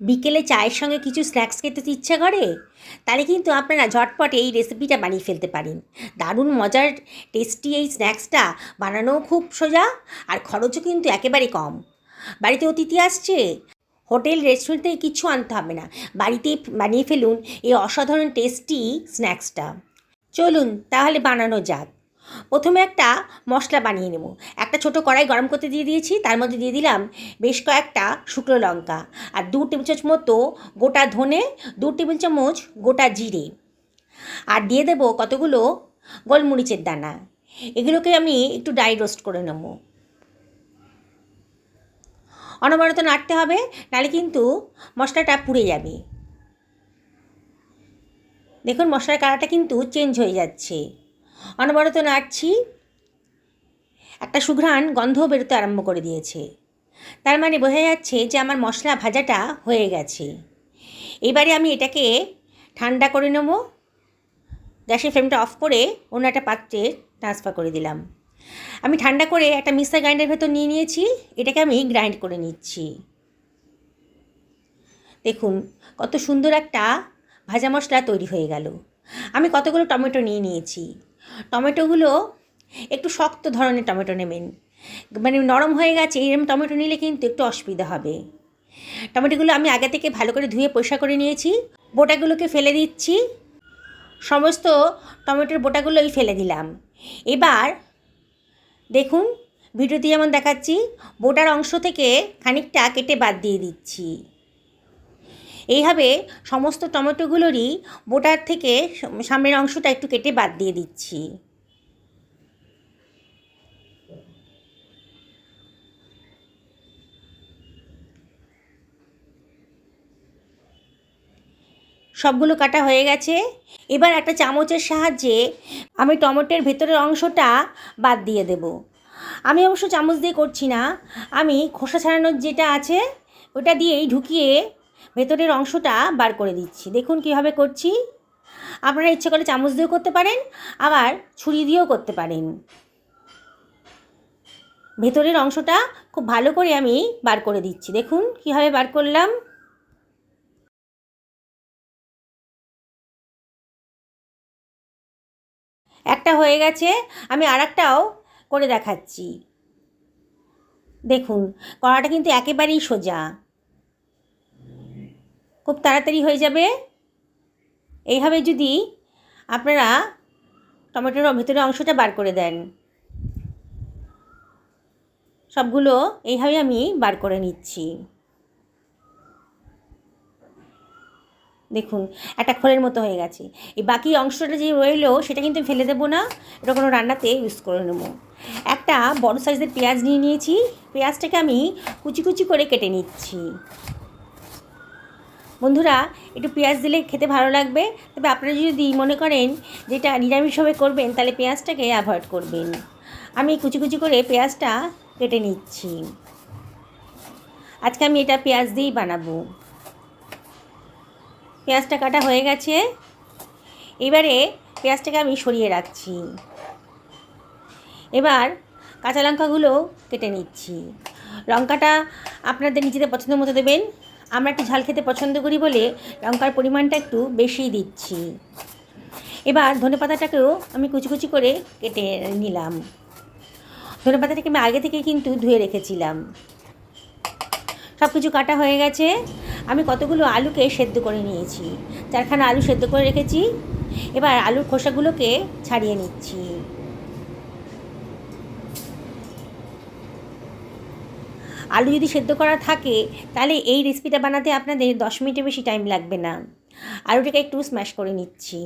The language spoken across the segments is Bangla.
বিকেলে চায়ের সঙ্গে কিছু স্ন্যাক্স খেতে ইচ্ছা করে? তাহলে কিন্তু আপনারা ঝটপট এই রেসিপিটা বানিয়ে ফেলতে পারেন। দারুণ মজার টেস্টি এই স্ন্যাক্সটা বানানোও খুব সোজা আর খরচও কিন্তু একেবারে কম। বাড়িতে অতিথি আসছে, হোটেল রেস্টুরেন্ট থেকে কিছু আনতে হবে না। বাড়িতেই বানিয়ে ফেলুন এই অসাধারণ টেস্টি স্ন্যাক্সটা। চলুন, তাহলে বানানো যাক। প্রথমে একটা মশলা বানিয়ে নেব। একটা ছোট কড়াই গরম করতে দিয়ে দিয়েছি, তার মধ্যে দিয়ে দিলাম বেশ কয়েকটা শুকনো লঙ্কা আর দু টেবিল চামচ মতো গোটা ধনে, দু টেবিল চামচ গোটা জিরে আর দিয়ে দেবো কতগুলো গোলমরিচের দানা। এগুলোকে আমি একটু ড্রাই রোস্ট করে নেব। অনবরত নাড়তে হবে, নাহলে কিন্তু মশলাটা পুড়ে যাবে। দেখুন, মশলার কালারটা কিন্তু চেঞ্জ হয়ে যাচ্ছে। অনবরত নাড়ছি। একটা সুঘ্রাণ গন্ধও বেরোতে আরম্ভ করে দিয়েছে। তার মানে বোঝা যাচ্ছে যে আমার মশলা ভাজাটা হয়ে গেছে। এবারে আমি এটাকে ঠান্ডা করে নেব। গ্যাসের ফ্লেমটা অফ করে অন্য একটা পাত্রে ট্রান্সফার করে দিলাম। আমি ঠান্ডা করে একটা মিক্সার গ্রাইন্ডের ভেতর নিয়ে নিয়েছি। এটাকে আমি গ্রাইন্ড করে নিচ্ছি। দেখুন, কত সুন্দর একটা ভাজা মশলা তৈরি হয়ে গেল। আমি কতগুলো টমেটো নিয়ে নিয়েছি। টমেটোগুলো একটু শক্ত ধরনের টমেটো নেবেন। মানে নরম হয়ে গেছে এরকম টমেটো নিলে কিন্তু একটু অসুবিধা হবে। টমেটোগুলো আমি আগে থেকে ভালো করে ধুয়ে পরিষ্কার করে নিয়েছি, বোটাগুলোকে ফেলে দিচ্ছি। সমস্ত টমেটোর বোটাগুলোই ফেলে দিলাম। এবার দেখুন ভিডিওতে যেমন দেখাচ্ছি, বোটার অংশ থেকে খানিকটা কেটে বাদ দিয়ে দিচ্ছি। এইভাবে সমস্ত টমেটোগুলোরই বোটার থেকে সামনের অংশটা একটু কেটে বাদ দিয়ে দিচ্ছি। সবগুলো কাটা হয়ে গেছে। এবার একটা চামচের সাহায্যে আমি টমেটোর ভেতরের অংশটা বাদ দিয়ে দেব। আমি অবশ্য চামচ দিয়ে করছি না। আমি খোসা ছাড়ানোর যেটা আছে, ওটা দিয়েই ঢুকিয়ে ভেতরের অংশটা বার করে দিচ্ছি। দেখুন কীভাবে করছি। আপনারা ইচ্ছে করলে চামচ দিয়েও করতে পারেন, আবার ছুরি দিয়েও করতে পারেন। ভেতরের অংশটা খুব ভালো করে আমি বার করে দিচ্ছি। দেখুন কীভাবে বার করলাম। একটা হয়ে গেছে, আমি আর করে দেখাচ্ছি। দেখুন, কড়াটা কিন্তু একেবারেই সোজা। খুব তাড়াতাড়ি হয়ে যাবে। এইভাবে যদি আপনারা টমেটোর ভেতরের অংশটা বার করে দেন। সবগুলো এইভাবে আমি বার করে নিচ্ছি। দেখুন, একটা খোলের মতো হয়ে গেছে। এই বাকি অংশটা যে রইল, সেটা কিন্তু ফেলে দেবো না। এটা কোনো রান্নাতে ইউজ করে নেব। একটা বড় সাইজের পেঁয়াজ নিয়ে নিয়েছি। পেঁয়াজটাকে আমি কুচি কুচি করে কেটে নিচ্ছি। বন্ধুরা, একটু পেঁয়াজ দিলে খেতে ভালো লাগবে। তবে আপনারা যদি মনে করেন যেটা নিরামিষভাবে করবেন, তাহলে পেঁয়াজটাকে অ্যাভয়েড করবেন। আমি কুচি কুচি করে পেঁয়াজটা কেটে নিচ্ছি। আজকে আমি এটা পেঁয়াজ দিয়েই বানাবো। পেঁয়াজটা কাটা হয়ে গেছে। এবারে পেঁয়াজটাকে আমি সরিয়ে রাখছি। এবার কাঁচা লঙ্কাগুলো কেটে নিচ্ছি। লঙ্কাটা আপনাদের নিজেদের পছন্দ মতো দেবেন। আমরা একটু ঝাল খেতে পছন্দ করি বলে লঙ্কার পরিমাণটা একটু বেশিই দিচ্ছি। এবার ধনে পাতাটাকেও আমি কুচি কুচি করে কেটে নিলাম। ধনে পাতাটাকে আমি আগে থেকে কিন্তু ধুয়ে রেখেছিলাম। সব কিছু কাটা হয়ে গেছে। আমি কতগুলো আলুকে সেদ্ধ করে নিয়েছি। চারখানা আলু সেদ্ধ করে রেখেছি। এবার আলুর খোসাগুলোকে ছাড়িয়ে নিচ্ছি। আলু যদি সেদ্ধ করা থাকে, তাহলে এই রেসিপিটা বানাতে আপনাদের দশ মিনিটের বেশি টাইম লাগবে না। আলুটাকে একটু স্ম্যাশ করে নিচ্ছি।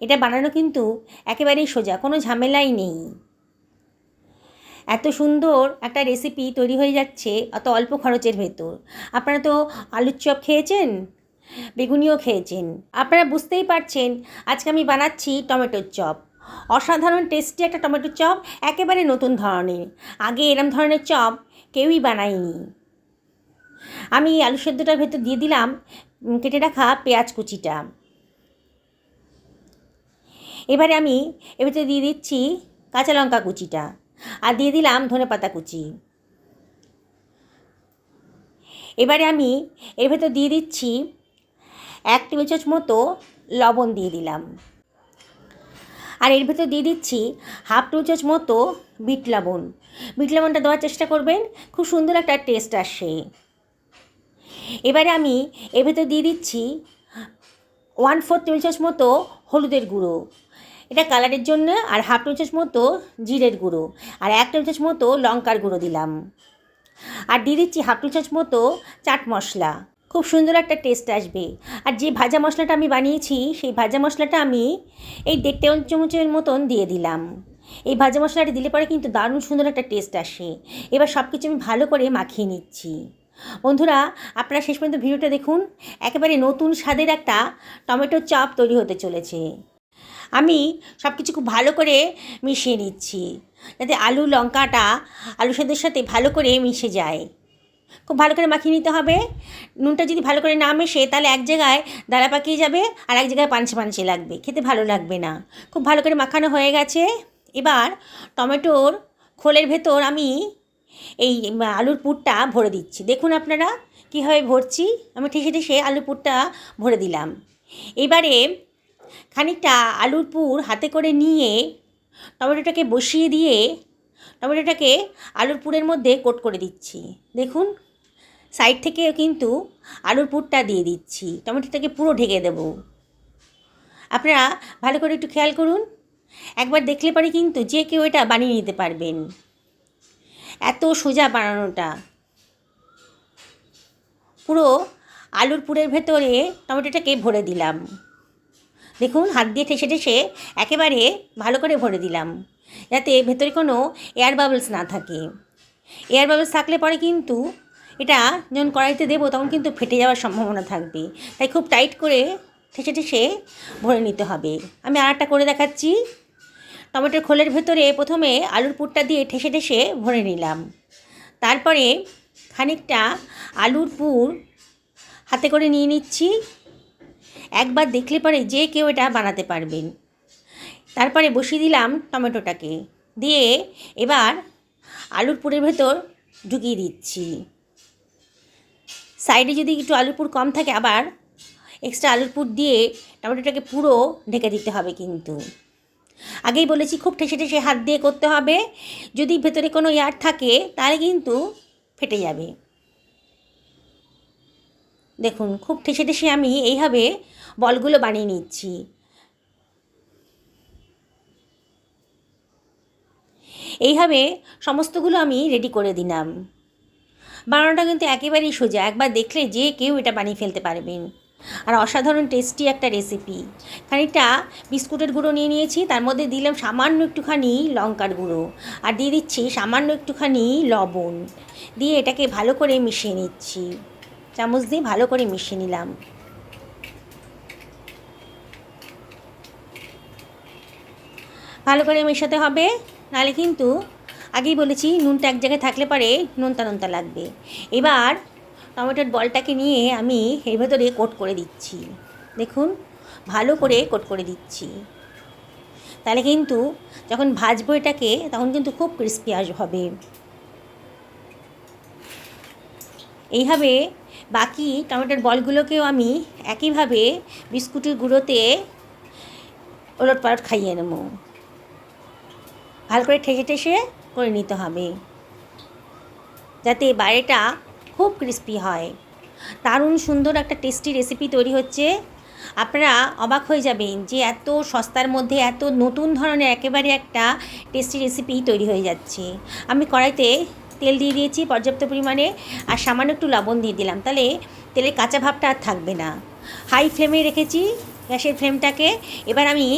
এটা বানানো কিন্তু একেবারেই সোজা, কোনো ঝামেলাই নেই। এত সুন্দর একটা রেসিপি তৈরি হয়ে যাচ্ছে, অত অল্প খরচের ভেতর। আপনারা তো আলুর চপ খেয়েছেন? বেগুনিও খেয়েছেন। আপনারা বুঝতেই পারছেন, আজকে আমি বানাচ্ছি টমেটোর চপ। অসাধারণ টেস্টি একটা টমেটোর চপ একেবারে নতুন ধরনের। আগে এরম ধরনের চপ কেউই বানায়নি। আমি আলু সেদ্ধটার ভেতর দিয়ে দিলাম কেটে রাখা পেঁয়াজ কুচিটা। এবারে আমি এর ভেতরে দিয়ে দিচ্ছি কাঁচা লঙ্কা কুচিটা আর দিয়ে দিলাম ধনে পাতা কুচি। এবারে আমি এর ভেতর দিয়ে দিচ্ছি এক টেবিল চামচ মতো লবণ দিয়ে দিলাম। আর এর ভেতর দিয়ে দিচ্ছি হাফ টেবিল চামচ মতো বিট লবণ। বিট লবণটা দেওয়ার চেষ্টা করবেন, খুব সুন্দর একটা টেস্ট আসে। এবারে আমি এর ভেতর দিয়ে দিচ্ছি ওয়ান ফোর টেবিল চামচ মতো হলুদের গুঁড়ো। এটা কালারের জন্য আর হাফ টেবিল চামচ মতো জিরের গুঁড়ো। আর এক টেবিল চামচ মতো লঙ্কার গুঁড়ো দিলাম। আর দিয়ে দিচ্ছি হাফ টেবিল চামচ মতো চাট মশলা। খুব সুন্দর একটা টেস্ট আসবে। আর যে ভাজা মশলাটা আমি বানিয়েছি, সেই ভাজা মশলাটা আমি এই দেড় টেবিল চামচের মতন দিয়ে দিলাম। এই ভাজা মশলাটা দিলে পরে কিন্তু দারুণ সুন্দর একটা টেস্ট আসে। এবার সব কিছু আমি ভালো করে মাখিয়ে নিচ্ছি। বন্ধুরা, আপনারা শেষ পর্যন্ত ভিডিওটা দেখুন। একেবারে নতুন স্বাদের একটা টমেটো চপ তৈরি হতে চলেছে। আমি সব কিছু খুব ভালো করে মিশিয়ে নিচ্ছি। যাতে আলু, লঙ্কাটা আলু সেদ্ধের সাথে ভালো করে মিশে যায়। খুব ভালো করে মাখিয়ে নিতে হবে। নুনটা যদি ভালো করে না মেশে তাহলে এক জায়গায় দাঁড়া পাকিয়ে যাবে আর এক জায়গায় পাঞ্চে পাঞ্চে লাগবে। খেতে ভালো লাগবে না। খুব ভালো করে মাখানো হয়ে গেছে। এবার টমেটোর খোলের ভেতর আমি এই আলুর পুরটা ভরে দিচ্ছি। দেখুন আপনারা কীভাবে ভরছি। আমি ঠেসে ঠেসে আলুর পুরটা ভরে দিলাম। এবারে খানিকটা আলুর পুর হাতে করে নিয়ে টমেটোটাকে বসিয়ে দিয়ে টমেটোটাকে আলুর পুরের মধ্যে কোট করে দিচ্ছি। দেখুন সাইড থেকে কিন্তু আলুর পুরটা দিয়ে দিচ্ছি। টমেটোটাকে পুরো ঢেকে দেব। আপনারা ভালো করে একটু খেয়াল করুন। একবার দেখলে পরে কিন্তু যে কেউ এটা বানিয়ে নিতে পারবেন। এত সোজা বানানোটা। পুরো আলুর পুরের ভেতরে টমেটোটাকে ভরে দিলাম। দেখুন, হাত দিয়ে ঠেসে ঠেসে একেবারে ভালো করে ভরে দিলাম। যাতে ভেতরে কোনো এয়ার বাবলস না থাকে। এয়ার বাবলস থাকলে পরে কিন্তু এটা যখন কড়াইতে দেবো তখন কিন্তু ফেটে যাওয়ার সম্ভাবনা থাকবে। তাই খুব টাইট করে ঠেসে ঠেসে ভরে নিতে হবে। আমি আর একটা করে দেখাচ্ছি। টমেটোর খোলের ভেতরে প্রথমে আলুর পুরটা দিয়ে ঠেসে ঠেসে ভরে নিলাম। তারপরে খানিকটা আলুর পুর হাতে করে নিয়ে নিচ্ছি। একবার দেখলে পরে যে কেউ এটা বানাতে পারবেন। তারপরে বসিয়ে দিলাম টমেটোটাকে। দিয়ে এবার আলুর পুরের ভেতর ঢুকিয়ে দিচ্ছি। সাইডে যদি একটু আলুর পুর কম থাকে আবার এক্সট্রা আলুর পুর দিয়ে টমেটোটাকে পুরো ঢেকে দিতে হবে কিন্তু। আগেই বলেছি খুব ঠেসে ঠেসে হাত দিয়ে করতে হবে। যদি ভেতরে কোনো ইয়ার থাকে তাহলে কিন্তু ফেটে যাবে। দেখুন, খুব ঠেসে ঠেসে আমি এইভাবে বলগুলো বানিয়ে নিচ্ছি। এইভাবে সমস্তগুলো আমি রেডি করে দিলাম। বানানোটা কিন্তু একেবারেই সোজা। একবার দেখলে যে কেউ এটা বানিয়ে ফেলতে পারবেন। আর অসাধারণ টেস্টি একটা রেসিপি খানিকটা বিস্কুটের গুঁড়ো নিয়ে নিয়েছি, তার মধ্যে দিলাম সামান্য একটুখানি লঙ্কার গুঁড়ো। আর দিয়ে দিচ্ছি সামান্য একটুখানি লবণ। দিয়ে এটাকে ভালো করে মিশিয়ে নিচ্ছি। চামচ দিয়ে ভালো করে মিশিয়ে নিলাম। ভালো করে মেশাতে হবে। নাহলে কিন্তু আগেই বলেছি, নুনটা এক জায়গায় থাকলে পরে নোনতা নোনতা লাগবে। এবার টমেটোর বলটাকে নিয়ে আমি এর ভেতরে কোট করে দিচ্ছি। দেখুন, ভালো করে কোট করে দিচ্ছি। তাহলে কিন্তু যখন ভাজবো এটাকে, তখন কিন্তু খুব ক্রিস্পি আস হবে। এইভাবে বাকি টমেটোর বলগুলোকেও আমি একইভাবে বিস্কুটের গুঁড়োতে ওলট পালট খাইয়ে নেব। ভালো করে ঠেসে ঠেসে করে নিতে হবে। যাতে বাইরেটা খুব ক্রিস্পি হয়। দারুণ সুন্দর একটা টেস্টি রেসিপি তৈরি হচ্ছে। আপনারা অবাক হয়ে যাবেন যে এত সস্তার মধ্যে এত নতুন ধরনের একেবারে একটা টেস্টি রেসিপি তৈরি হয়ে যাচ্ছে। আমি কড়াইতে তেল দিয়ে দিয়েছি পর্যাপ্ত পরিমাণে আর সামান্য একটু লবণ দিয়ে দিলাম। তাহলে তেলের কাঁচা ভাবটা আর থাকবে না। হাই ফ্লেমে রেখেছি, গ্যাসের ফ্লেমটাকে এবার আমি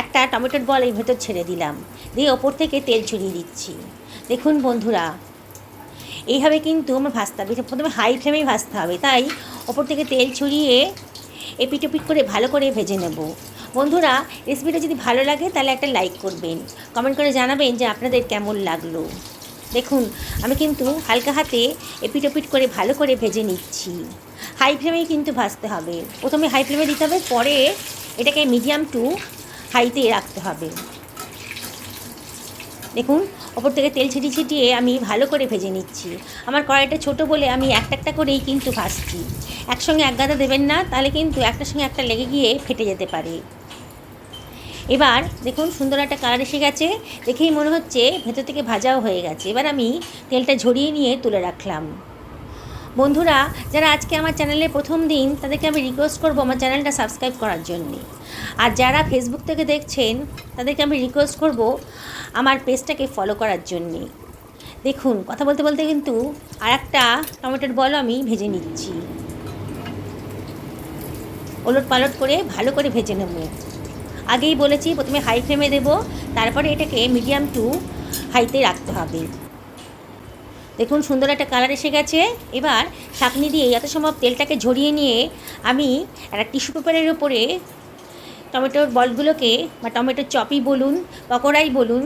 একটা টমেটোর বল এই ভেতর ছেড়ে দিলাম। দিয়ে ওপর থেকে তেল ছড়িয়ে দিচ্ছি। দেখুন বন্ধুরা, এইভাবে কিন্তু আমার ভাজতে হবে। প্রথমে হাই ফ্লেমেই ভাজতে হবে। তাই ওপর থেকে তেল ছড়িয়ে এপিট ওপিট করে ভালো করে ভেজে নেব। বন্ধুরা রেসিপিটা যদি ভালো লাগে তাহলে একটা লাইক করবেন। কমেন্ট করে জানাবেন যে আপনাদের কেমন লাগল। দেখুন, আমি কিন্তু হালকা হাতে এপিট ওপিট করে ভালো করে ভেজে নিচ্ছি। হাই ফ্লেমেই কিন্তু ভাজতে হবে। প্রথমে হাই ফ্লেমে দিতে হবে, পরে এটাকে মিডিয়াম টু হাইতে রাখতে হবে। দেখুন, ওপর থেকে তেল ছিটিয়ে ছিটিয়ে আমি ভালো করে ভেজে নিচ্ছি। আমার কড়াইটা ছোট বলে আমি একটা একটা করেই কিন্তু ভাজছি। একসঙ্গে এক গাদা দেবেন না, তাহলে কিন্তু একটার সঙ্গে একটা লেগে গিয়ে ফেটে যেতে পারে। এবার দেখুন, সুন্দর একটা কালার এসে গেছে। দেখেই মনে হচ্ছে ভেতর থেকে ভাজাও হয়ে গেছে। এবার আমি তেলটা ঝরিয়ে নিয়ে তুলে রাখলাম। বন্ধুরা, যারা আজকে আমার চ্যানেলে প্রথম দিন, তাদেরকে আমি রিকোয়েস্ট করব আমার চ্যানেলটা সাবস্ক্রাইব করার জন্যে। আর যারা ফেসবুক থেকে দেখছেন, তাদেরকে আমি রিকোয়েস্ট করব আমার পেজটাকে ফলো করার জন্যে। দেখুন, কথা বলতে বলতে কিন্তু আর একটা টমেটোর বল আমি ভেজে নিচ্ছি। ওলট পালট করে ভালো করে ভেজে নেব। আগেই বলেছি, প্রথমে হাই ফ্লেমে দেব, তারপরে এটাকে মিডিয়াম টু হাইতে রাখতে হবে। দেখুন, সুন্দর একটা কালার এসে গেছে। এবার ছাঁকনি দিয়ে যত সম্ভব তেলটাকে ঝরিয়ে নিয়ে আমি একটা টিস্যু পেপারের উপরে টমেটোর বলগুলোকে বা টমেটোর চপই বলুন, পকোড়াই বলুন,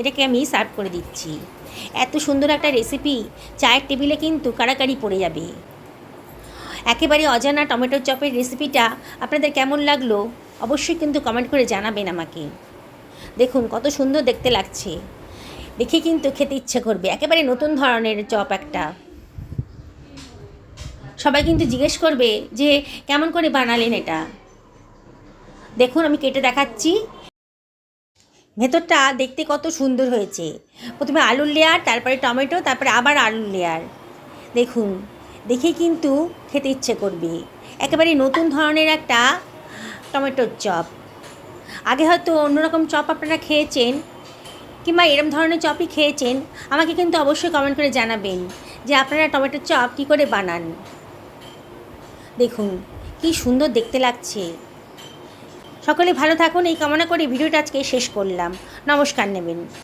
এটাকে আমি সার্ভ করে দিচ্ছি। এত সুন্দর একটা রেসিপি, চায়ের টেবিলে কিন্তু কাড়াকাড়ি পড়ে যাবে। একেবারে অজানা টমেটোর চপের রেসিপিটা আপনাদের কেমন লাগল, অবশ্যই কিন্তু কমেন্ট করে জানাবেন আমাকে। দেখুন, কত সুন্দর দেখতে লাগছে। দেখে কিন্তু খেতে ইচ্ছে করবে। একেবারে নতুন ধরনের চপ একটা। সবাই কিন্তু জিজ্ঞেস করবে যে, কেমন করে বানালেন এটা? দেখুন, আমি কেটে দেখাচ্ছি। ভেতরটা দেখতে কত সুন্দর হয়েছে। প্রথমে আলুর লেয়ার তারপরে টমেটো, তারপরে আবার আলুর লেয়ার দেখুন, দেখে কিন্তু খেতে ইচ্ছে করবে। একেবারে নতুন ধরনের একটা টমেটোর চপ। আগে হয়তো অন্যরকম চপ আপনারা খেয়েছেন কিংবা এরম ধরনের চপই খেয়েছেন, আমাকে কিন্তু অবশ্যই কমেন্ট করে জানাবেন যে আপনারা টমেটোর চপ কী করে বানান। দেখুন, কি সুন্দর দেখতে লাগছে। সকলে ভালো থাকুন, এই কামনা করে ভিডিওটা আজকে শেষ করলাম। নমস্কার নেবেন।